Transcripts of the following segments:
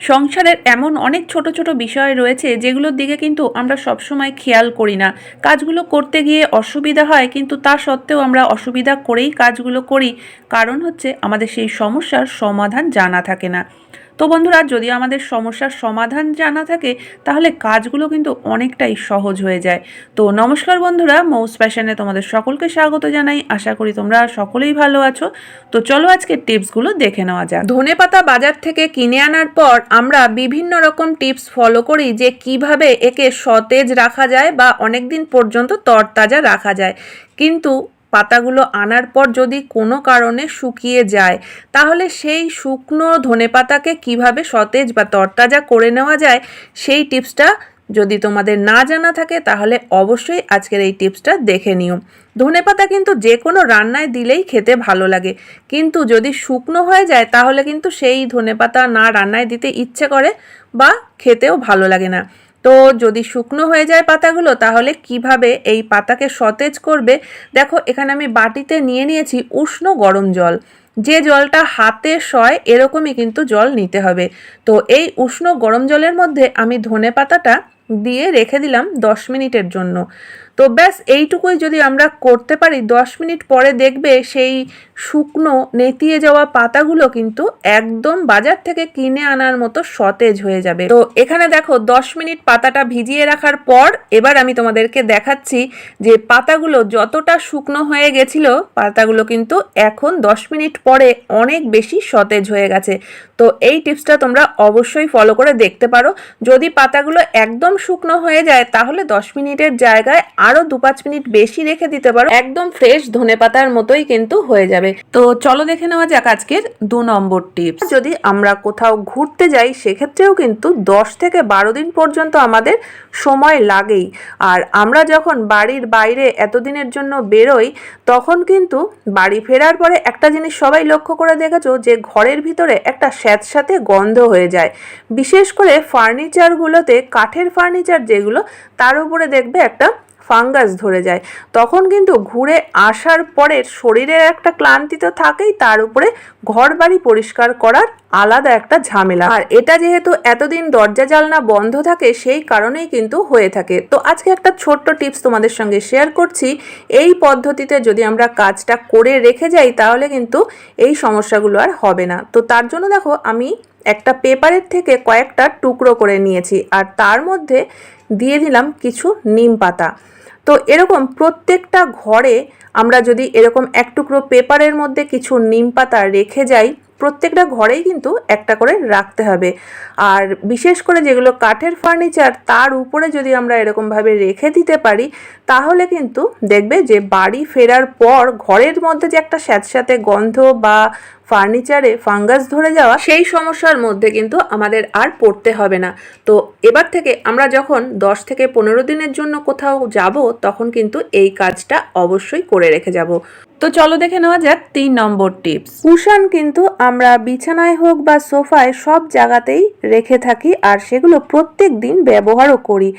সংসারের এমন অনেক ছোট ছোট বিষয় রয়েছে যেগুলোর দিকে কিন্তু আমরা সবসময় খেয়াল করি না। কাজগুলো করতে গিয়ে অসুবিধা হয় কিন্তু তা সত্ত্বেও আমরা অসুবিধা করেই কাজগুলো করি। কারণ হচ্ছে আমাদের সেই সমস্যার সমাধান জানা থাকে না। তো বন্ধুরা যদি আমাদের সমস্যার সমাধান জানা থাকে, তাহলে কাজগুলো কিন্তু অনেকটাই সহজ হয়ে যায়। তো নমস্কার বন্ধুরা, মৌস প্যাশনে তোমাদের সকলকে স্বাগত জানাই। আশা করি তোমরা সকলেই ভালো আছো। তো চলো আজকে টিপসগুলো দেখে নেওয়া যাক। ধনে পাতা বাজার থেকে কিনে আনার পর আমরা বিভিন্ন রকম টিপস ফলো করি যে কীভাবে একে সতেজ রাখা যায় বা অনেক দিন পর্যন্ত তরতাজা রাখা যায়। কিন্তু পাতাগুলো আনার পর যদি কোনো কারণে শুকিয়ে যায়, তাহলে সেই শুকনো ধনেপাতাকে কীভাবে সতেজ বা তরতাজা করে নেওয়া যায়, সেই টিপসটা যদি তোমাদের না জানা থাকে, তাহলে অবশ্যই আজকের এই টিপসটা দেখে নিও। ধনেপাতা কিন্তু যে কোনো রান্নায় দিলেই খেতে ভালো লাগে। কিন্তু যদি শুকনো হয়ে যায়, তাহলে কিন্তু সেই ধনেপাতা না রান্নায় দিতে ইচ্ছে করে বা খেতেও ভালো লাগে না। তো যদি শুকনো হয়ে যায় পাতাগুলো, তাহলে কীভাবে এই পাতাকে সতেজ করবে? দেখো, এখানে আমি বাটিতে নিয়ে নিয়েছি উষ্ণ গরম জল। যে জলটা হাতে সয়, এরকমই কিন্তু জল নিতে হবে। তো এই উষ্ণ গরম জলের মধ্যে আমি ধনে পাতাটা দিয়ে রেখে দিলাম দশ মিনিটের জন্য। তো ব্যাস, এইটুকুই যদি আমরা করতে পারি, দশ মিনিট পরে দেখবে সেই শুকনো, নেতিয়ে যাওয়া পাতাগুলো কিন্তু একদম বাজার থেকে কিনে আনার মতো সতেজ হয়ে যাবে। তো এখানে দেখো, দশ মিনিট পাতাটা ভিজিয়ে রাখার পর এবার আমি তোমাদেরকে দেখাচ্ছি যে পাতাগুলো যতটা শুকনো হয়ে গেছিল, পাতাগুলো কিন্তু এখন দশ মিনিট পরে অনেক বেশি সতেজ হয়ে গেছে। তো এই টিপসটা তোমরা অবশ্যই ফলো করে দেখতে পারো। যদি পাতাগুলো একদম শুকনো হয়ে যায়, তাহলে দশ মিনিটের জায়গায় আরও দু পাঁচ মিনিট বেশি রেখে দিতে পারো। একদম ফ্রেশ ধনে পাতার মতোই কিন্তু হয়ে যাবে। তো চলো দেখে নেওয়া যাক আজকের দু নম্বর টিপস যদি আমরা কোথাও ঘুরতে যাই, সেক্ষেত্রেও কিন্তু দশ থেকে বারো দিন পর্যন্ত আমাদের সময় লাগেই। আর আমরা যখন বাড়ির বাইরে এতদিনের জন্য বেরোই, তখন কিন্তু বাড়ি ফেরার পরে একটা জিনিস সবাই লক্ষ্য করে দেখেছ, যে ঘরের ভিতরে একটা স্যাঁতস্যাঁতে গন্ধ হয়ে যায়। বিশেষ করে ফার্নিচারগুলোতে কাঠের ফার্নিচার যেগুলো, তার উপরে দেখবে একটা ফাঙ্গাস ধরে যায়। তখন কিন্তু ঘুরে আসার পরে শরীরের একটা ক্লান্তি তো থাকেই, তার উপরে ঘর বাড়ি পরিষ্কার করার আলাদা একটা ঝামেলা। আর এটা যেহেতু এতদিন দরজা জালনা বন্ধ থাকে, সেই কারণেই কিন্তু হয়ে থাকে। তো আজকে একটা ছোট্ট টিপস তোমাদের সঙ্গে শেয়ার করছি। এই পদ্ধতিতে যদি আমরা কাজটা করে রেখে যাই, তাহলে কিন্তু এই সমস্যাগুলো আর হবে না। তো তার জন্য দেখো, আমি একটা পেপারের থেকে কয়েকটা টুকরো করে নিয়েছি আর তার মধ্যে দিয়ে দিলাম কিছু নিম পাতা। তো এরকম প্রত্যেকটা ঘরে আমরা যদি এরকম এক টুকরো পেপারের মধ্যে কিছু নিম পাতা রেখে যাই, প্রত্যেকটা ঘরেই কিন্তু একটা করে রাখতে হবে। আর বিশেষ করে যেগুলো কাঠের ফার্নিচার, তার উপরে যদি আমরা এরকমভাবে রেখে দিতে পারি, তাহলে কিন্তু দেখবে যে বাড়ি ফেরার পর ঘরের মধ্যে যে একটা স্যাঁতস্যাঁতে গন্ধ বা ফার্নিচারে ফাঙ্গাস ধরে যাওয়া সেই সমস্যার মধ্যে কিন্তু আমাদের আর পড়তে হবে না। তো এবার থেকে আমরা যখন দশ থেকে পনেরো দিনের জন্য কোথাও যাব, তখন কিন্তু এই কাজটা অবশ্যই করে রেখে যাব। তো চলো দেখে নেওয়া যাক তিন নম্বর টিপস। কুশন কিন্তু আমরা বিছানায় হোক বা সোফায় সব জায়গাতেই রেখে থাকি আর সেগুলো প্রত্যেক দিন ব্যবহারও করি।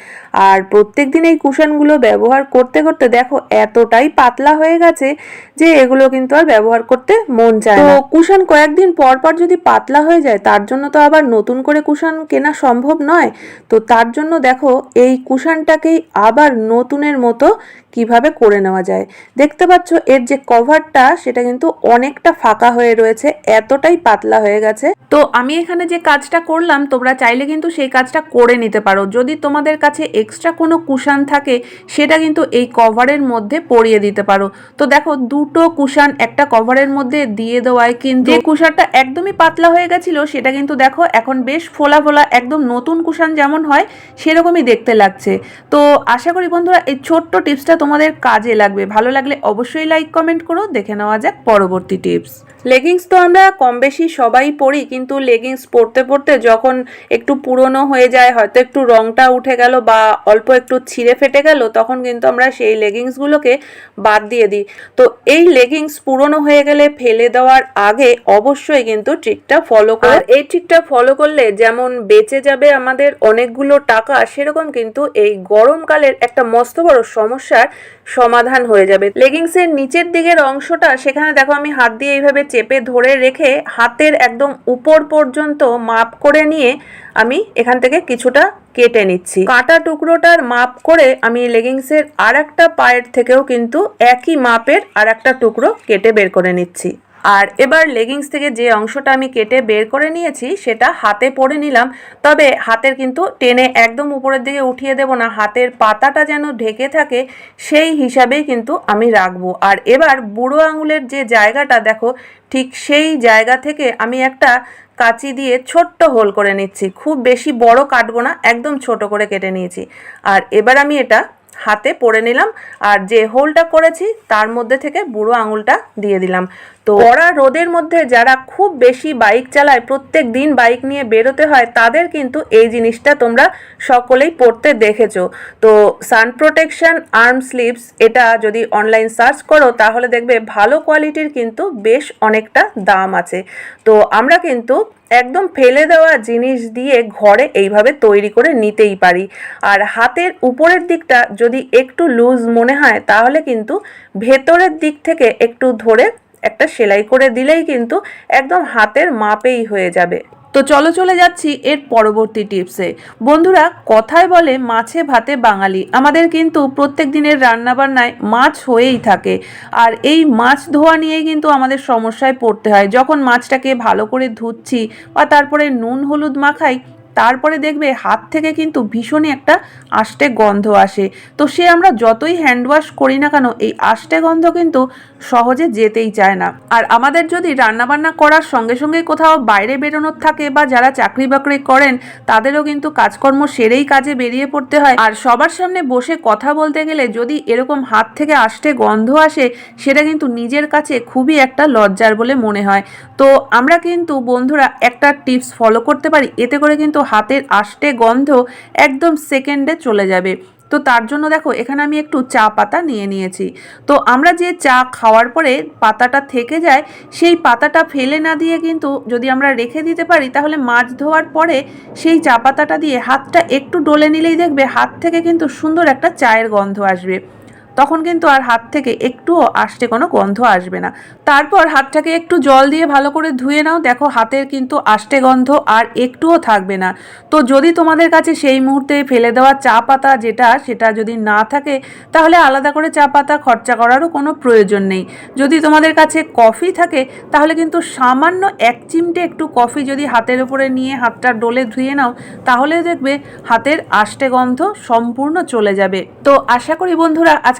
আর প্রত্যেক দিন এই কুশনগুলো ব্যবহার করতে করতে দেখো এতটাই পাতলা হয়ে গেছে যে এগুলো কিন্তু আর ব্যবহার করতে মন চায় না। কুশন কয়েকদিন পর পর যদি পাতলা হয়ে যায়, তার জন্য তো আবার নতুন করে কুশন কেনা সম্ভব নয়। তো তার জন্য দেখো, এই কুশনটাকেই আবার নতুনের মতো কীভাবে করে নেওয়া যায়। দেখতে পাচ্ছ, এর যে কভারটা, সেটা কিন্তু অনেকটা ফাঁকা হয়ে রয়েছে, এতটাই পাতলা হয়ে গেছে। তো আমি এখানে যে কাজটা করলাম, তোমরা চাইলে কিন্তু সেই কাজটা করে নিতে পারো। যদি তোমাদের কাছে এক্সট্রা কোনো কুশান থাকে, সেটা কিন্তু এই কভারের মধ্যে পরিয়ে দিতে পারো। তো দেখো, দুটো কুশান একটা কভারের মধ্যে দিয়ে দেওয়ায় কিন্তু যে কুশানটা একদমই পাতলা হয়ে গেছিল সেটা কিন্তু দেখো এখন বেশ ফোলা ফোলা একদম নতুন কুশান যেমন হয় সেরকমই দেখতে লাগছে। তো আশা করি বন্ধুরা এই ছোট্ট টিপসটা তোমাদের কাজে লাগবে। ভালো লাগলে অবশ্যই লাইক কমেন্ট করো। দেখে নেওয়া যাক পরবর্তী টিপস। লেগিংস তো আমরা কম বেশি সবাই পরি কিন্তু লেগিংস পরতে পরতে যখন একটু পুরনো হয়ে যায় হয়তো একটু রংটা উঠে গেল বা অল্প একটু ছিঁড়ে ফেটে গেল তখন কিন্তু আমরা সেই লেগিংসগুলোকে বাদ দিয়ে দিই। তো এই লেগিংস পুরনো হয়ে গেলে ফেলে দেওয়ার আগে অবশ্যই কিন্তু ট্রিকটা ফলো করে। এই ট্রিকটা ফলো করলে যেমন বেঁচে যাবে আমাদের অনেকগুলো টাকা, সেরকম কিন্তু এই গরমকালের একটা মস্ত বড় সমস্যার সমাধান হয়ে যাবে। লেগিংসের নিচের দিকের অংশটা, সেখানে দেখো আমি হাত দিয়ে এইভাবে চেপে ধরে রেখে হাতের একদম উপর পর্যন্ত মাপ করে নিয়ে আমি এখান থেকে কিছুটা কেটে নিচ্ছি। কাটা টুকরোটার মাপ করে আমি লেগিংসের আর একটা পায়ের থেকেও কিন্তু একই মাপের আর একটা টুকরো কেটে বের করে নিচ্ছি। আর এবার লেগিংস থেকে যে অংশটা আমি কেটে বের করে নিয়েছি, সেটা হাতে পরে নিলাম। তবে হাতের কিন্তু টেনে একদম উপরের দিকে উঠিয়ে দেব না, হাতের পাতাটা যেন ঢেকে থাকে, সেই হিসাবেই কিন্তু আমি রাখব। আর এবার বুড়ো আঙুলের যে জায়গাটা, দেখো, ঠিক সেই জায়গা থেকে আমি একটা কাঁচি দিয়ে ছোট্ট হোল করে নিচ্ছি। খুব বেশি বড় কাটবো না, একদম ছোট করে কেটে নিয়েছি। আর এবার আমি এটা হাতে পরে নিলাম, আর যে হোলটা করেছি, তার মধ্যে থেকে বুড়ো আঙুলটা দিয়ে দিলাম। তো কড়া রোদের মধ্যে যারা খুব বেশি বাইক চালায়, প্রত্যেক দিন বাইক নিয়ে বেরোতে হয়, তাদের কিন্তু এই জিনিসটা তোমরা সকলেই পড়তে দেখেছ। তো সান প্রোটেকশন, আর্ম স্লিভস, এটা যদি অনলাইন সার্চ করো, তাহলে দেখবে ভালো কোয়ালিটির কিন্তু বেশ অনেকটা দাম আছে। তো আমরা কিন্তু একদম ফেলে দেওয়া জিনিস দিয়ে ঘরে এইভাবে তৈরি করে নিতেই পারি। আর হাতের উপরের দিকটা যদি একটু লুজ মনে হয়, তাহলে কিন্তু ভেতরের দিক থেকে একটু ধরে একটা সেলাই করে দিলেই কিন্তু একদম হাতের মাপেই হয়ে যাবে। তো চলো চলে যাচ্ছি এর পরবর্তী টিপসে। বন্ধুরা, কথায় বলে মাছে ভাতে বাঙালি। আমাদের কিন্তু প্রত্যেক দিনের রান্নাবান্নায় মাছ হয়েই থাকে। আর এই মাছ ধোয়া নিয়েই কিন্তু আমাদের সমস্যায় পড়তে হয়। যখন মাছটাকে ভালো করে ধুচ্ছি বা তারপরে নুন, হলুদ মাখাই তারপরে দেখবে হাত থেকে কিন্তু ভীষণই একটা আষ্টে গন্ধ আসে। তো সে আমরা যতই হ্যান্ড ওয়াশ করি না কেন, এই আষ্টে গন্ধ কিন্তু সহজে যেতেই চায় না। আর আমাদের যদি রান্নাবান্না করার সঙ্গে সঙ্গে কোথাও বাইরে বেরোনোর থাকে বা যারা চাকরি বাকরি করেন, তাদেরও কিন্তু কাজকর্ম সেরেই কাজে বেরিয়ে পড়তে হয়। আর সবার সামনে বসে কথা বলতে গেলে যদি এরকম হাত থেকে আষ্টে গন্ধ আসে, সেটা কিন্তু নিজের কাছে খুবই একটা লজ্জার বলে মনে হয়। তো আমরা কিন্তু বন্ধুরা একটা টিপস ফলো করতে পারি, এতে করে কিন্তু হাতের আষ্টে গন্ধ একদম সেকেন্ডে চলে যাবে। তো তার জন্য দেখো, এখানে আমি একটু চা পাতা নিয়ে নিয়েছি। তো আমরা যে চা খাওয়ার পরে পাতাটা থেকে যায়, সেই পাতাটা ফেলে না দিয়ে কিন্তু যদি আমরা রেখে দিতে পারি, তাহলে মাছ ধোয়ার পরে সেই চা পাতাটা দিয়ে হাতটা একটু ডলে নিলেই দেখবে হাত থেকে কিন্তু সুন্দর একটা চায়ের গন্ধ আসবে। তখন কিন্তু আর হাত থেকে একটুও আষ্টে কোনো গন্ধ আসবে না। তারপর হাতটাকে একটু জল দিয়ে ভালো করে ধুয়ে নাও। দেখো হাতের কিন্তু আষ্টে গন্ধ আর একটুও থাকবে না। তো যদি তোমাদের কাছে সেই মুহূর্তে ফেলে দেওয়া চা পাতা যেটা, সেটা যদি না থাকে, তাহলে আলাদা করে চা পাতা খরচা করারও কোনো প্রয়োজন নেই। যদি তোমাদের কাছে কফি থাকে, তাহলে কিন্তু সামান্য এক চিমটে একটু কফি যদি হাতের উপরে নিয়ে হাতটা ডলে ধুয়ে নাও, তাহলে দেখবে হাতের আষ্টে গন্ধ সম্পূর্ণ চলে যাবে। তো আশা করি বন্ধুরা